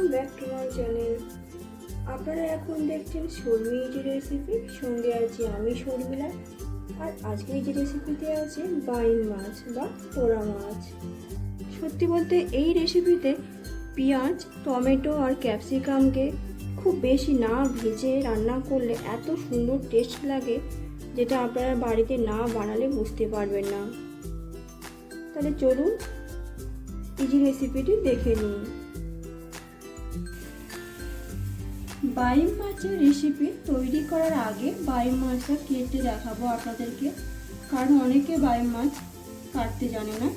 Welcome back to my channel. আপনারা এখন দেখছেন শর্মি ইজি রেসিপি সঙ্গে আছি আমি শর্মিলা। আর আজকে যে রেসিপিতে আছে বাইন মাছ বা পোড়া মাছ। সত্যি বলতে এই রেসিপিতে পেঁয়াজ, টমেটো আর ক্যাপসিকামকে খুব বেশি না ভেজে রান্না করলে এত সুন্দর টেস্ট লাগে, যেটা আপনারা বাড়িতে না বানালে বুঝতে পারবেন না। তাহলে চলুন ইজি রেসিপিটি দেখে নিন বাইম মাছের রেসিপি তৈরি করার আগে বাইম মাছটা কেটে দেখাবো আপনাদেরকে। কারণ অনেকে বাইম মাছ কাটতে জানে না।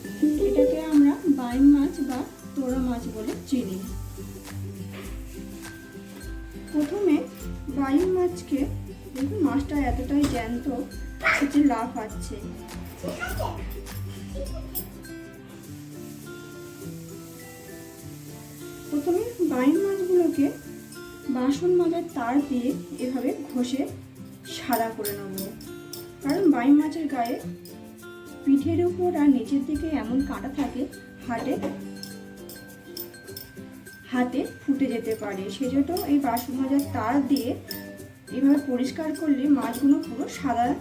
এটাকে আমরা বাইম মাছ বা তোড়া মাছ বলে চিনি। প্রথমে বাইম মাছকে দেখুন, মাছটা এতটাই জ্যান্ত যে লাফাচ্ছে প্রথমে বাইম মাছগুলোকে বাসন মাজার তার দিয়ে এভাবে ঘষে সাদা করে নেব। কারণ বাইম মাছের গায়ে পিঠের উপর আর নিচের দিকে এমন কাঁটা থাকে, হাটে হাতে ফুটে যেতে পারে। সেজন্য এই বাসন মাজার তার দিয়ে এভাবে পরিষ্কার করলে মাছগুলো পুরো সাদা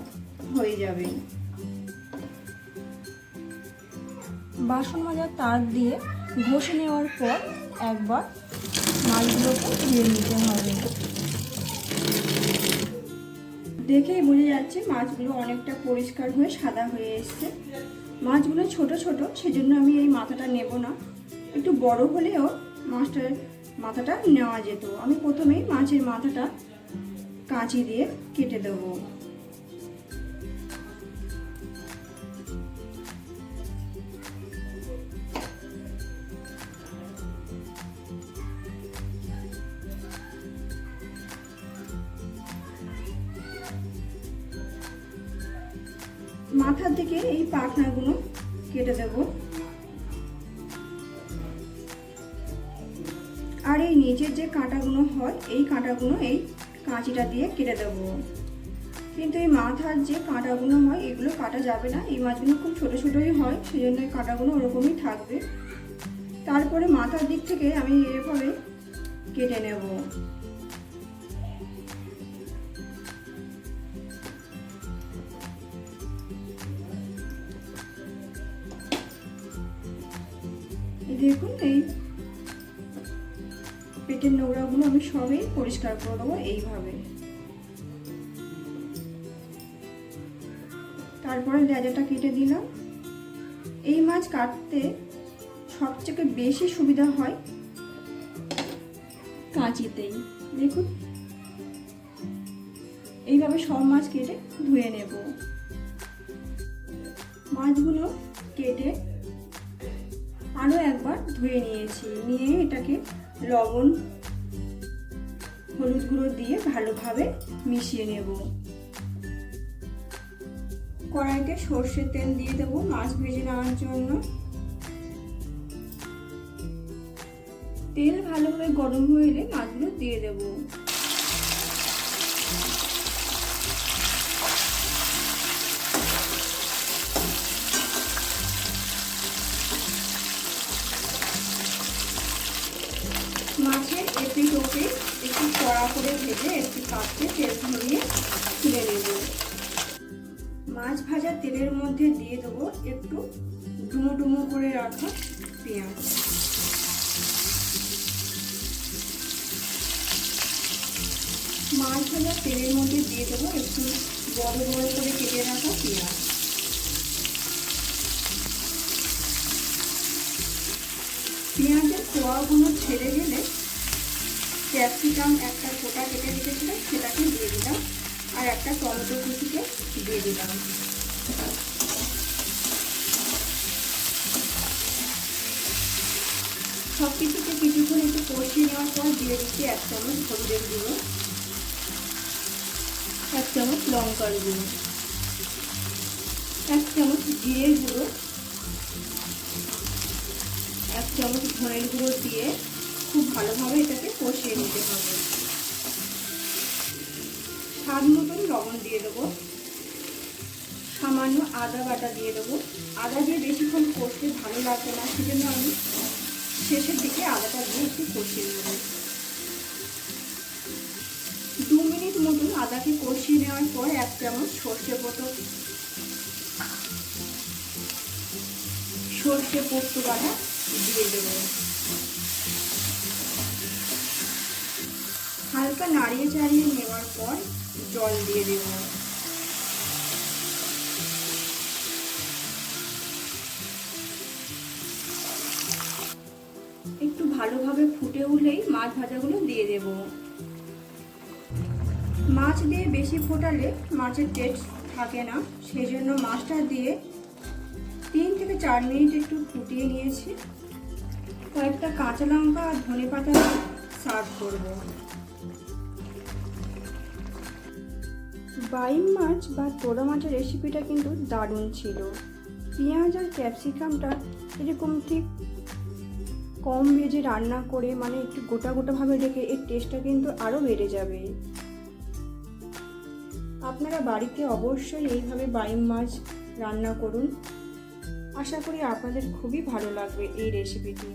হয়ে যাবে। বাসন মাজার তার দিয়ে ঘষে নেওয়ার পর একবার মাছগুলোকে ধুয়ে নিতে হবে। দেখেই বোঝা যাচ্ছে মাছগুলো অনেকটা পরিষ্কার হয়ে সাদা হয়ে এসছে। মাছগুলো ছোট ছোট, সেজন্য আমি এই মাথাটা নেব না। একটু বড় হলেও মাছটার মাথাটা নেওয়া যেত। আমি প্রথমেই মাছের মাথাটা কাঁচি দিয়ে কেটে দেবো। মাথার দিকে এই পাখনাগুলো কেটে দেব। আর এই নিচের যে কাঁটাগুলো হয়, এই কাঁটাগুলো এই কাঁচিটা দিয়ে কেটে দেব। কিন্তু এই মাথার যে কাঁটাগুলো হয়, এগুলো কাটা যাবে না। এই মাছগুলো খুব ছোট ছোটই হয় সেই জন্য এই কাঁটাগুলো ওরকমই থাকবে। তারপরে মাথার দিক থেকে আমি এভাবে কেটে নেব। দেখুন, এই পেটের নোংরাগুলো আমি সবই পরিষ্কার করে দেবো এইভাবে। তারপরে লেজাটা কেটে দিলাম। এই মাছ কাটতে সবচেয়ে বেশি সুবিধা হয় কাঁচিতেই। দেখুন, এইভাবে সব মাছ কেটে ধুয়ে নেব। মাছগুলো কেটে আরও একবার ধুয়ে নিয়েছি। নিয়ে এটাকে লবণ, হলুদ গুঁড়ো দিয়ে ভালোভাবে মিশিয়ে নেব। কড়াইতে সর্ষের তেল দিয়ে দেবো মাছ ভেজে নেওয়ার জন্য। তেল ভালোভাবে গরম হয়ে এলে মাছগুলো দিয়ে দেবো। মাছের এপিট ওপে একটু কড়া করে ভেজে একটি পাত্রে তেল ধরিয়ে তুলে নেব। মাছ ভাজা তেলের মধ্যে দিয়ে দেবো একটু ডুমো ডুমো করে রাখা পেঁয়াজ। মাছ ভাজা তেলের মধ্যে দিয়ে দেবো একটু বড় বড় করে কেটে ক্যাপসিকাম একটা গোটা কেটে রেখেছিলাম সেটাকে দিয়ে দিলাম। আর একটা টমেটো কুচিকে দিয়ে দিলাম। সব কিছুকে কিছুক্ষণ একটু কষিয়ে নেওয়ার পর দিয়ে দিচ্ছি এক চামচ হলুদের গুঁড়ো, এক চামচ লঙ্কার গুঁড়ো, এক চামচ জিরের গুঁড়ো, এক চামচ ধনের গুঁড়ো দিয়ে খুব ভালোভাবে এটাকে কষিয়ে নিতে হবে। স্বাদ মতন লবণ দিয়ে দেবো। সামান্য আদা বাটা দিয়ে দেবো। আদা দিয়ে বেশিক্ষণ কষতে ভালো লাগবে না, সেজন্য আমি শেষের দিকে আদাটা দিয়ে একটু কষিয়ে নেব। দু মিনিট মতন আদাকে কষিয়ে নেওয়ার পর এক চামচ সর্ষে পোস্ত সর্ষে পোস্ত বাটা দিয়ে দেব। হালকা নাড়িয়ে চাড়িয়ে নেওয়ার পর জল দিয়ে দেব। একটু ভালোভাবে ফুটে উঠলেই মাছ ভাজাগুলো দিয়ে দেব। মাছ দিয়ে বেশি ফোটালে মাছের টেস্ট থাকে না সেই জন্য মাছটা দিয়ে তিন থেকে চার মিনিট একটু ফুটিয়ে নিয়েছি। কয়েকটা কাঁচা লঙ্কা আর ধনে পাতা সার্ভ করব। বাইম মাছ বা তোড়া মাছের রেসিপিটা কিন্তু দারুণ ছিল। পেঁয়াজ আর ক্যাপসিকামটা এরকম ঠিক কম ভেজে রান্না করে মানে একটু গোটা গোটাভাবে রেখে এর টেস্টটা কিন্তু আরও বেড়ে যাবে। আপনারা বাড়িতে অবশ্যই এইভাবে বাইম মাছ রান্না করুন। আশা করি আপনাদের খুবই ভালো লাগবে এই রেসিপিটি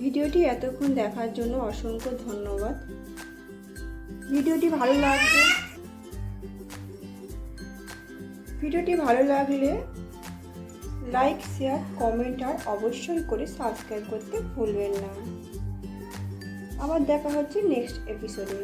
ভিডিওটি এতক্ষণ দেখার জন্য অসংখ্য ধন্যবাদ। ভিডিওটি ভালো লাগলে ভিডিওটি ভালো লাগলে লাইক, শেয়ার, কমেন্ট আর অবশ্যই করে সাবস্ক্রাইব করতে ভুলবেন না। আবার দেখা হচ্ছে নেক্সট এপিসোডে।